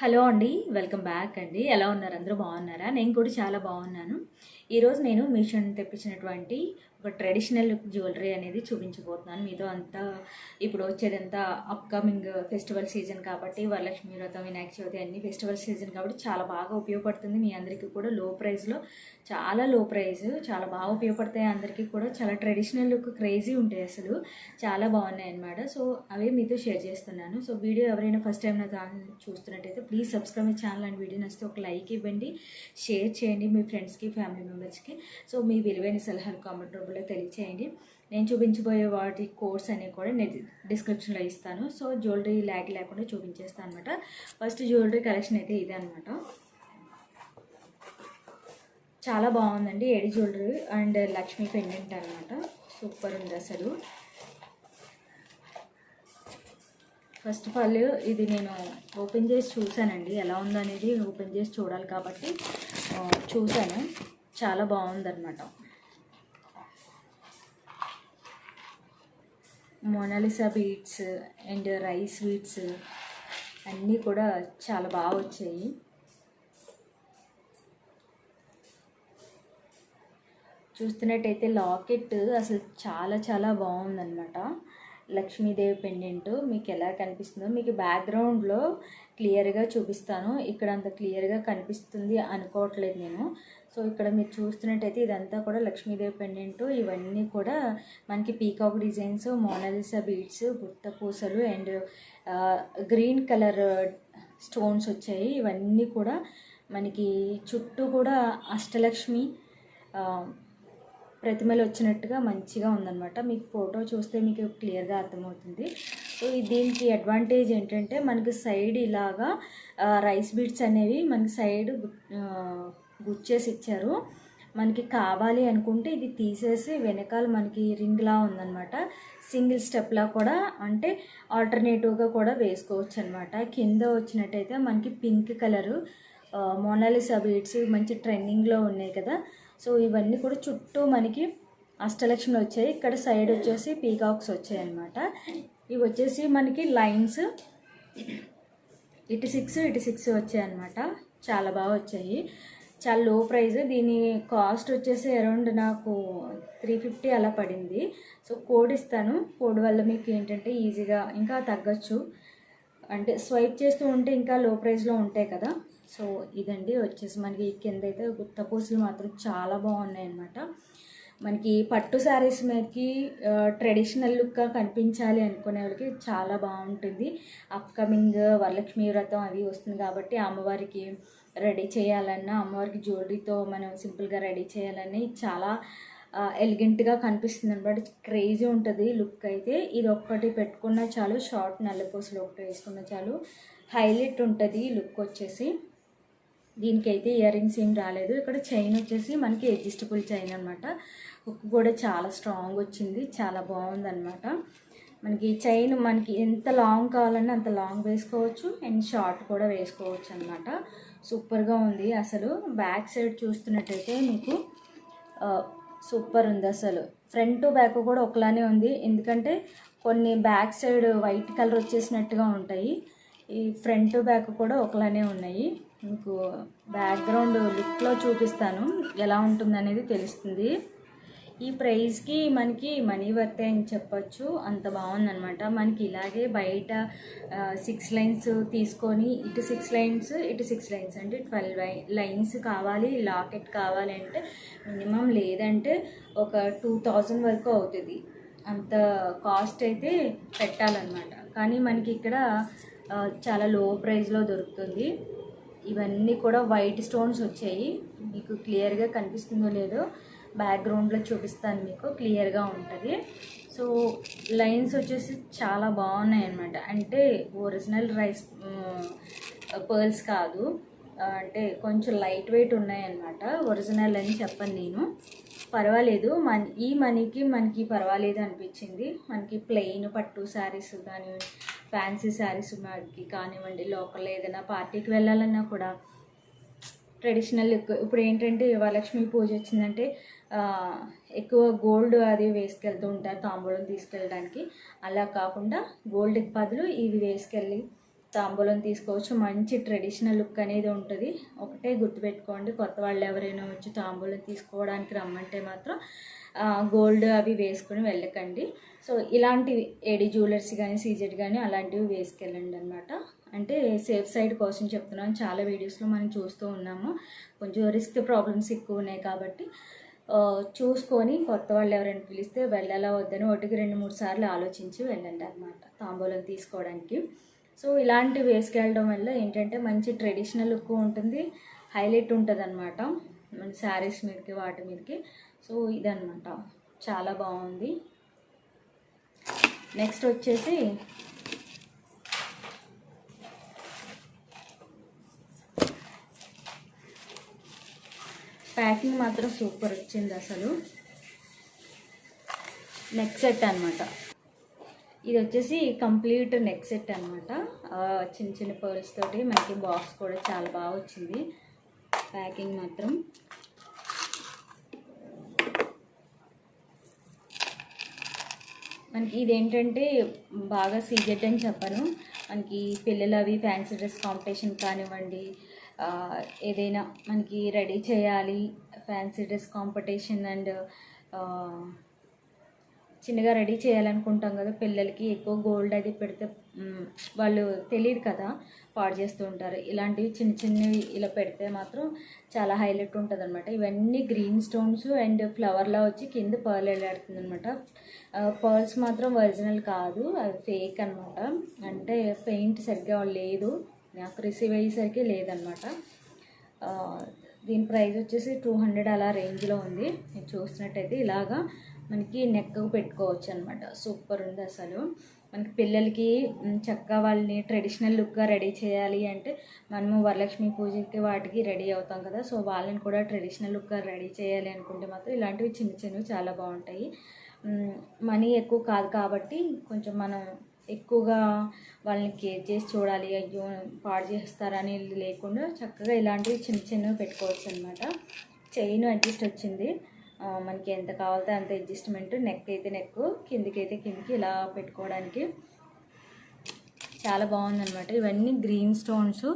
Hello అండి welcome back అండి. ఎలా ఉన్నారు? అందరూ బాగున్నారా? నేను కూడా చాలా బాగున్నాను. ఈరోజు నేను మిషన్ తెప్పించినటువంటి ఒక ట్రెడిషనల్ జ్యువెలరీ అనేది చూపించబోతున్నాను. మీతో అంతా ఇప్పుడు వచ్చేదంతా అప్కమింగ్ ఫెస్టివల్ సీజన్ కాబట్టి వరలక్ష్మి వ్రతం వినాయక చవితి అన్ని ఫెస్టివల్ సీజన్ కాబట్టి చాలా బాగా ఉపయోగపడుతుంది. మీ అందరికీ కూడా లో ప్రైస్లో చాలా లో ప్రైస్ చాలా బాగా ఉపయోగపడతాయి. అందరికీ కూడా చాలా ట్రెడిషనల్ లుక్ క్రేజీ ఉంటాయి అసలు. చాలా బాగున్నాయి అన్నమాట. సో అవే మీతో షేర్ చేస్తున్నాను. సో వీడియో ఎవరైనా ఫస్ట్ టైం నా ఛానల్ చూస్తున్నట్టయితే please subscribe channel and video నచ్చితే ఒక లైక్ ఇవ్వండి. షేర్ చేయండి మీ ఫ్రెండ్స్కి ఫ్యామిలీ మెంబర్స్కి సో మీ విలువైన సలహాలు కామెంట్ రూపంలో తెలియచేయండి. నేను చూపించబోయే వాటి కోర్స్ అనేవి కూడా నేను డిస్క్రిప్షన్లో ఇస్తాను. సో జ్యువెలరీ ల్యాగ్ లేకుండా చూపించేస్తాను అనమాట ఫస్ట్ జ్యువెలరీ కలెక్షన్ అయితే ఇదే అనమాట చాలా బాగుందండి AD jewellery and Lakshmi pendant అనమాట సూపర్ ఉంది అసలు. ఫస్ట్ ఆఫ్ ఆల్ ఇది నేను ఓపెన్ చేసి చూశానండి. ఎలా ఉందనేది ఓపెన్ చేసి చూడాలి కాబట్టి చూశాను. చాలా బాగుందన్నమాట. Mona Lisa beads and rice beads అన్నీ కూడా చాలా బాగా వచ్చాయి. చూస్తున్నట్టయితే లాకెట్ అసలు చాలా చాలా బాగుందన్నమాట. లక్ష్మీదేవి పెండెంట్ మీకు ఎలా కనిపిస్తుందో మీకు బ్యాక్గ్రౌండ్లో క్లియర్గా చూపిస్తాను. ఇక్కడ అంత క్లియర్గా కనిపిస్తుంది అనుకోవట్లేదు నేను. సో ఇక్కడ మీరు చూస్తున్నట్టయితే ఇదంతా కూడా లక్ష్మీదేవి పెండెంట్. ఇవన్నీ కూడా మనకి పీకాక్ డిజైన్స్ మోనాలిసా బీడ్స్ గుత్త పూసలు అండ్ గ్రీన్ కలర్ స్టోన్స్ వచ్చాయి. ఇవన్నీ కూడా మనకి చుట్టూ కూడా అష్టలక్ష్మి ప్రతిమలు వచ్చినట్టుగా మంచిగా ఉందన్నమాట. మీకు ఫోటో చూస్తే మీకు క్లియర్గా అర్థమవుతుంది. సో దీనికి అడ్వాంటేజ్ ఏంటంటే మనకి సైడ్ ఇలాగా రైస్ బీట్స్ అనేవి మనకి సైడ్ గుచ్చేసి ఇచ్చారు మనకి కావాలి అనుకుంటే ఇది తీసేసి వెనకాల మనకి రింగ్లా ఉందన్నమాట. సింగిల్ స్టెప్లా కూడా అంటే ఆల్టర్నేటివ్గా కూడా వేసుకోవచ్చు అనమాట కింద వచ్చినట్టయితే మనకి పింక్ కలరు మోనాలిసా బీడ్స్ మంచి ట్రెండింగ్లో ఉన్నాయి కదా. సో ఇవన్నీ కూడా చుట్టూ మనకి అష్టలక్ష్మి వచ్చాయి. ఇక్కడ సైడ్ వచ్చేసి పీకాక్స్ వచ్చాయి అనమాట ఇవి వచ్చేసి మనకి లైన్స్. ఇటు సిక్స్ ఇటు సిక్స్ వచ్చాయి అనమాట చాలా బాగా వచ్చాయి. చాలా లో ప్రైస్ దీని కాస్ట్ వచ్చేసి అరౌండ్ నాకు త్రీ ఫిఫ్టీ అలా పడింది. సో కోడ్ ఇస్తాను. కోడ్ వల్ల మీకు ఏంటంటే ఈజీగా ఇంకా తగ్గచ్చు. అంటే స్వైప్ చేస్తూ ఉంటే ఇంకా లో ప్రైస్లో ఉంటాయి కదా. సో ఇదండి. వచ్చేసి మనకి కింద అయితే గుత్త పూసలు మాత్రం చాలా బాగున్నాయి అన్నమాట. మనకి పట్టు శారీస్ మీదకి ట్రెడిషనల్ లుక్గా కనిపించాలి అనుకునే వాళ్ళకి చాలా బాగుంటుంది. అప్కమింగ్ వరలక్ష్మి వ్రతం అవి వస్తుంది కాబట్టి అమ్మవారికి రెడీ చేయాలన్నా అమ్మవారికి జ్యువెలరీతో మనం సింపుల్గా రెడీ చేయాలని చాలా ఎలిగెంట్గా కనిపిస్తుంది అనమాట క్రేజీ ఉంటుంది లుక్ అయితే. ఇది ఒక్కటి పెట్టుకున్న చాలు. షార్ట్ నల్లపూసలు ఒకటి వేసుకున్న చాలు. హైలైట్ ఉంటుంది లుక్ వచ్చేసి. దీనికైతే ఇయర్ రింగ్స్ ఏం రాలేదు. ఇక్కడ చైన్ వచ్చేసి మనకి అడ్జస్టబుల్ చైన్ అనమాట హుక్ కూడా చాలా స్ట్రాంగ్ వచ్చింది. చాలా బాగుంది అనమాట మనకి చైన్ మనకి ఎంత లాంగ్ కావాలన్నా అంత లాంగ్ వేసుకోవచ్చు. అండ్ షార్ట్ కూడా వేసుకోవచ్చు అనమాట సూపర్గా ఉంది. అసలు బ్యాక్ సైడ్ చూస్తున్నట్టయితే మీకు సూపర్ ఉంది అసలు. ఫ్రంట్ బ్యాక్ కూడా ఒకలానే ఉంది. ఎందుకంటే కొన్ని బ్యాక్ సైడ్ వైట్ కలర్ వచ్చేసినట్టుగా ఉంటాయి. ఈ ఫ్రంట్ బ్యాక్ కూడా ఒకలానే ఉన్నాయి. మీకు బ్యాక్గ్రౌండ్ లుక్లో చూపిస్తాను. ఎలా ఉంటుంది అనేది తెలుస్తుంది. ఈ ప్రైస్కి మనకి మనీ వర్త్ అని చెప్పొచ్చు. అంత బాగుందనమాట మనకి ఇలాగే బయట సిక్స్ లైన్స్ తీసుకొని ఇటు సిక్స్ లైన్స్ ఇటు సిక్స్ లైన్స్ అంటే ట్వెల్వ్ లైన్స్ కావాలి లాకెట్ కావాలి అంటే మినిమం లేదంటే ఒక టూ థౌజండ్ వరకు అవుతుంది. అంత కాస్ట్ అయితే పెట్టాలన్నమాట. కానీ మనకి ఇక్కడ చాలా లో ప్రైస్లో దొరుకుతుంది. ఇవన్నీ కూడా వైట్ స్టోన్స్ వచ్చాయి. మీకు క్లియర్గా కనిపిస్తుందో లేదో బ్యాక్గ్రౌండ్లో చూపిస్తాను మీకు క్లియర్గా ఉంటుంది. సో లైన్స్ వచ్చేసి చాలా బాగున్నాయి అనమాట అంటే ఒరిజినల్ రైస్ పర్ల్స్ కాదు. అంటే కొంచెం లైట్ వెయిట్ ఉన్నాయన్నమాట. ఒరిజినల్ అని చెప్పను నేను. పర్వాలేదు. మన ఈ మనీకి మనకి పర్వాలేదు అనిపించింది. మనకి ప్లెయిన్ పట్టు శారీస్ కానీ ఫ్యాన్సీ శారీస్ మనకి కానివ్వండి లోకల్ ఏదైనా పార్టీకి వెళ్ళాలన్నా కూడా ట్రెడిషనల్ లుక్ ఇప్పుడు ఏంటంటే వరలక్ష్మి పూజ వచ్చిందంటే ఎక్కువ గోల్డ్ అది వేసుకెళ్తూ ఉంటారు తాంబూలం తీసుకెళ్ళడానికి. అలా కాకుండా గోల్డ్కి బదులు ఇవి వేసుకెళ్ళి తాంబూలం తీసుకోవచ్చు. మంచి ట్రెడిషనల్ లుక్ అనేది ఉంటుంది. ఒకటే గుర్తుపెట్టుకోండి కొత్త వాళ్ళు ఎవరైనా వచ్చి తాంబూలం తీసుకోవడానికి రమ్మంటే మాత్రం గోల్డ్ అవి వేసుకుని వెళ్ళకండి. సో ఇలాంటివి ఏడి జ్యువెలర్స్ కానీ సీజెడ్ కానీ అలాంటివి వేసుకెళ్ళండి అనమాట అంటే సేఫ్ సైడ్ కోసం చెప్తున్నాను. చాలా వీడియోస్లో మనం చూస్తూ ఉన్నాము. కొంచెం రిస్క్ ప్రాబ్లమ్స్ ఎక్కువ ఉన్నాయి కాబట్టి చూసుకొని కొత్త వాళ్ళు ఎవరైనా పిలిస్తే వెళ్ళాలా వద్దని ఒకటికి రెండు మూడు సార్లు ఆలోచించి వెళ్ళండి అనమాట తాంబూలం తీసుకోవడానికి. సో ఇలాంటివి వేసుకెళ్ళడం వల్ల ఏంటంటే మంచి ట్రెడిషనల్ లుక్ ఉంటుంది హైలైట్ ఉంటుంది అనమాట మన శారీస్ మీదకి వాటి మీదకి. సో ఇదనమాట చాలా బాగుంది. నెక్స్ట్ వచ్చేసి ప్యాకింగ్ మాత్రం సూపర్ వచ్చింది అసలు. నెక్ సెట్ అనమాట ఇది వచ్చేసి కంప్లీట్ నెక్ సెట్ అనమాట చిన్న చిన్న పర్ల్స్ తోటి మనకి బాక్స్ కూడా చాలా బాగా వచ్చింది. ప్యాకింగ్ మాత్రం. మనకి ఇదేంటంటే బాగా సీజెడ్ అని చెప్పను మనకి పిల్లలు అవి ఫ్యాన్సీ డ్రెస్ కాంపిటీషన్ కానివ్వండి ఏదైనా మనకి రెడీ చేయాలి ఫ్యాన్సీ డ్రెస్ కాంపిటీషన్ అండ్ చిన్నగా రెడీ చేయాలనుకుంటాం కదా పిల్లలకి ఎక్కువ గోల్డ్ అది పెడితే వాళ్ళు తెలియదు కదా పాడు చేస్తూ ఉంటారు. ఇలాంటివి చిన్న చిన్నవి ఇలా పెడితే మాత్రం చాలా హైలైట్ ఉంటుంది అనమాట ఇవన్నీ గ్రీన్ స్టోన్స్ అండ్ ఫ్లవర్లా వచ్చి కింద పర్ల్ వెళ్ళాడుతుంది అనమాట పర్ల్స్ మాత్రం ఒరిజినల్ కాదు అది ఫేక్ అనమాట అంటే పెయింట్ సరిగ్గా లేదు. నాకు రిసీవ్ అయ్యేసరికి లేదనమాట దీని ప్రైస్ వచ్చేసి టూ హండ్రెడ్ అలా రేంజ్లో ఉంది. మీరు చూసినట్టయితే ఇలాగా మనకి నెక్ పెట్టుకోవచ్చు అనమాట సూపర్ ఉంది అసలు. మనకి పిల్లలకి చక్కగా వాళ్ళని ట్రెడిషనల్ లుక్గా రెడీ చేయాలి అంటే మనము వరలక్ష్మి పూజకి వాటికి రెడీ అవుతాం కదా. సో వాళ్ళని కూడా ట్రెడిషనల్ లుక్గా రెడీ చేయాలి అనుకుంటే మాత్రం ఇలాంటివి చిన్న చిన్నవి చాలా బాగుంటాయి. మనీ ఎక్కువ కాదు కాబట్టి కొంచెం మనం ఎక్కువగా వాళ్ళని కేర్ చేసి చూడాలి అయ్యో పాడు చేస్తారని లేకుండా చక్కగా ఇలాంటివి చిన్న చిన్నవి పెట్టుకోవచ్చు అనమాట చైన్ అడ్జస్ట్ వచ్చింది. మనకి ఎంత కావాలితే అంత అడ్జస్ట్మెంట్ నెక్ అయితే నెక్ కిందికి అయితే కిందికి ఇలా పెట్టుకోవడానికి చాలా బాగుందనమాట ఇవన్నీ గ్రీన్ స్టోన్స్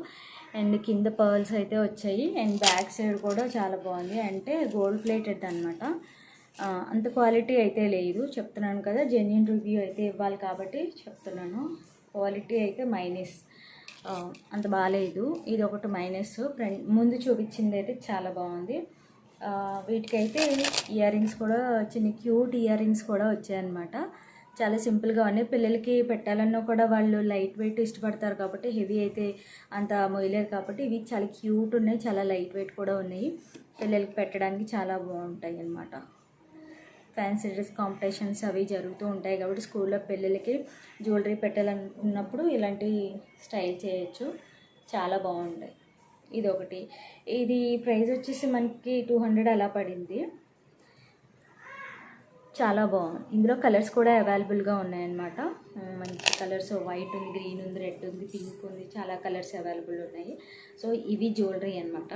అండ్ కింద పర్ల్స్ అయితే వచ్చాయి. అండ్ బ్యాక్ సైడ్ కూడా చాలా బాగుంది. అంటే గోల్డ్ ప్లేటెడ్ అనమాట అంత క్వాలిటీ అయితే లేదు. చెప్తున్నాను కదా జెన్యున్ రివ్యూ అయితే ఇవ్వాలి కాబట్టి చెప్తున్నాను. క్వాలిటీ అయితే మైనస్ అంత బాగాలేదు ఇది ఒకటి మైనస్ ఫ్రంట్ ముందు చూపించింది అయితే చాలా బాగుంది. వీటికైతే ఇయర్ రింగ్స్ కూడా చిన్న క్యూట్ ఇయర్ రింగ్స్ కూడా వచ్చాయన్నమాట. చాలా సింపుల్గా ఉన్నాయి. పిల్లలకి పెట్టాలన్నా కూడా వాళ్ళు లైట్ వెయిట్ ఇష్టపడతారు కాబట్టి హెవీ అయితే అంత మొయ్యలేరు కాబట్టి ఇవి చాలా క్యూట్ ఉన్నాయి. చాలా లైట్ వెయిట్ కూడా ఉన్నాయి. పిల్లలకి పెట్టడానికి చాలా బాగుంటాయి అన్నమాట ఫ్యాన్సీ డ్రెస్ కాంపిటీషన్స్ అవి జరుగుతూ ఉంటాయి కాబట్టి స్కూల్లో పిల్లలకి జ్యువెలరీ పెట్టాలనుకున్నప్పుడు ఇలాంటి స్టైల్ చేయొచ్చు. చాలా బాగుంటాయి. ఇది ఒకటి ఇది ప్రైస్ వచ్చేసి మనకి టూ హండ్రెడ్ అలా పడింది. చాలా బాగుంది ఇందులో కలర్స్ కూడా అవైలబుల్గా ఉన్నాయన్నమాట. మంచి కలర్స్ వైట్ ఉంది గ్రీన్ ఉంది రెడ్ ఉంది పింక్ ఉంది చాలా కలర్స్ అవైలబుల్ ఉన్నాయి. సో ఇవి జ్యువెలరీ అనమాట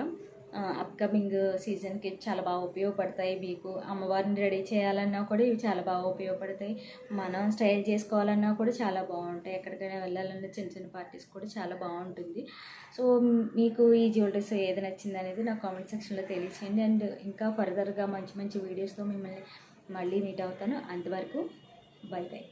అప్కమింగ్ సీజన్కి చాలా బాగా ఉపయోగపడతాయి. మీకు అమ్మవారిని రెడీ చేయాలన్నా కూడా ఇవి చాలా బాగా ఉపయోగపడతాయి. మనం స్టైల్ చేసుకోవాలన్నా కూడా చాలా బాగుంటాయి. ఎక్కడికైనా వెళ్ళాలన్నా చిన్న చిన్న పార్టీస్ కూడా చాలా బాగుంటుంది. సో మీకు ఈ జ్యువెలరీస్ ఏది నచ్చింది అనేది నా కామెంట్ సెక్షన్లో తెలియచేయండి. అండ్ ఇంకా ఫర్దర్గా మంచి మంచి వీడియోస్తో మిమ్మల్ని మళ్ళీ మీట్ అవుతాను. అంతవరకు బై బై